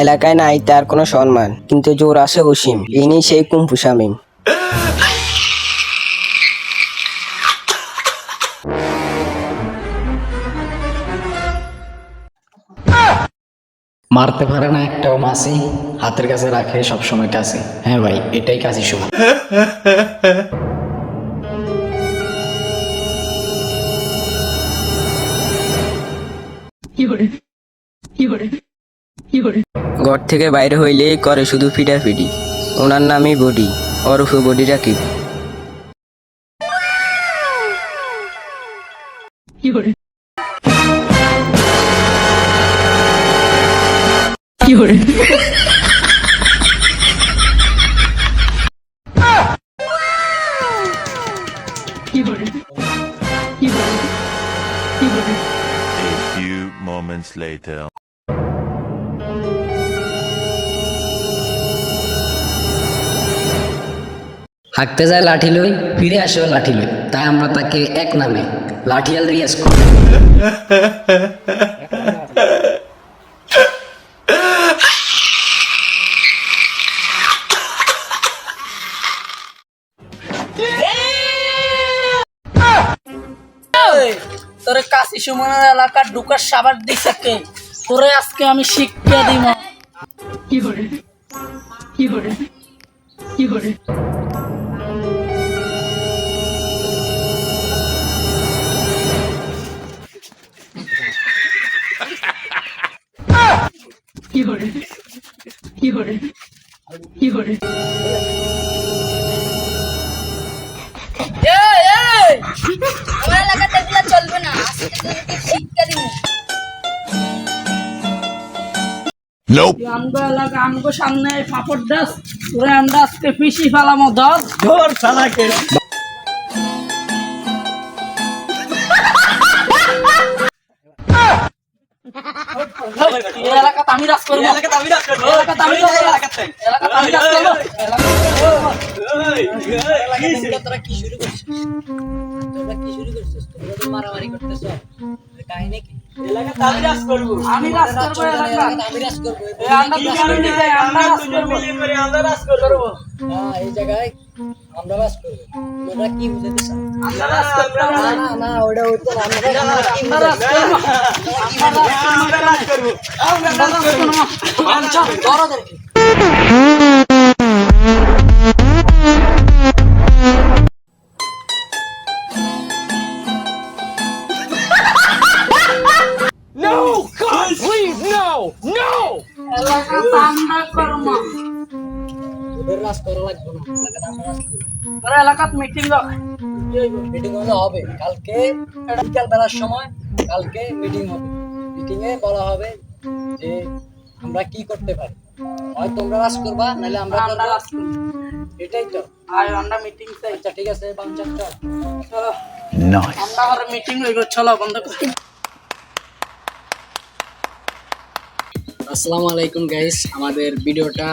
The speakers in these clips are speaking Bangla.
এলাকায় নাই তার কোনো সম্মান। কিন্তু জোর আছে অসীম। ইনি সেই কুম্ফু শামিম। মারতে পারে না একটাও মাসি। হাতের কাছে রাখে সবসময় কাছে। হ্যাঁ ভাই এটাই কাজী শুভ ঘর থেকে বাইরে হইলে করে শুধু ফিডাফিডি। ওনার নামই বডি ওরফে body Rakib. A few moments later. হাঁকতে যায় লাঠি লই ফিরে আসেও লাঠি লই। তাই আমরা তাকে এক নামে লাঠিয়াল রিয়াজ করি তোরে কাশি সুমনের এলাকার ঢুকার সাবার দিছে তোরে আজকে আমি শিক্ষা দিব। এই, এই! আমার এলাকাতে এগুলো চলবে না। আজকে তোদেরকে শিক্ষা দিব Nope. আমগো এলাকা আমগো সামনে পাপড় দাস তোরে আমরা আজকে পিসি ফেলামো দশ ধর শালাকে এই এলাকাতে আমি রাজ করব। এলাকাতে আমি রাজ করব। এলাকাতে। আমি রাজ করব। এলাকাতে আমি রাজ করব। আমি রাজ করব এলাকা আমি রাজ করব। আমরা তো শুনি আমরা রাজ করব। এই জায়গায় আমরা বাস করব তোমরা কি বুঝাতে চাও না না ওটা না আমরা আমরা রাজ করব আমরা রাজ করব আচ্ছা ধরো দেখি এলাকাতে আমরা করব ওদের করা লাগবে না। এলাকাতে ওরা এলাকাত মিটিং মিটিং হলে হবে। কালকে বিকাল বেলার সময় কালকে মিটিং হবে। মিটিং এ বলা হবে যে আমরা কি করতে পারি। হয় তোমরা রাস করবা নাহলে আমরা আমরা করব। এটাই তো। আর আমরা মিটিং চাই। আচ্ছা ঠিক আছে বাঞ্চান চল। চলো আমরা আর মিটিং চলো বন্ধ করি। আসসালামু আলাইকুম গাইস আমাদের ভিডিওটা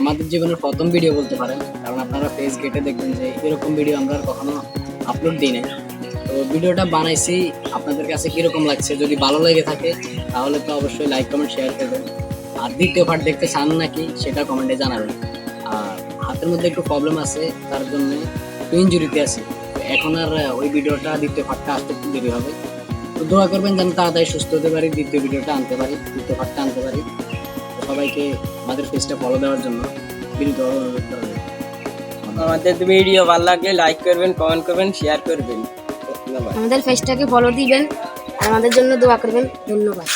আমাদের জীবনের প্রথম ভিডিও বলতে পারেন, কারণ আপনারা ফেস গেটে দেখবেন যে এরকম ভিডিও আমরা কখনো আপলোড দিই নাই। তো ভিডিওটা বানাইছি, আপনাদের কাছে কীরকম লাগছে? যদি ভালো লেগে থাকে, তাহলে তো অবশ্যই লাইক কমেন্ট শেয়ার করবেন। আর দ্বিতীয় পার্ট দেখতে চান নাকি, সেটা কমেন্টে জানাবেন। আর হাতের মধ্যে একটু প্রবলেম আছে, তার জন্য ইঞ্জুরিতে আছি। এখন আর ওই ভিডিওটা দ্বিতীয় পার্টটা আসতে একটু দেরি হবে। তো দোয়া করবেন যেন তাড়াতাড়ি সুস্থ হতে পারি, দ্বিতীয় ভিডিওটা আনতে পারি, দ্বিতীয় পার্টটা আনতে পারি। সবাইকে আমাদের পেজটা ফলো দেওয়ার জন্য বিনীত অনুরোধ করা। আমাদের ভিডিও ভালো লাগলে লাইক করবেন কমেন্ট করবেন শেয়ার করবেন। আমাদের ফেসটাকে ফলো দিবেন আর আমাদের জন্য দোয়া করবেন। ধন্যবাদ।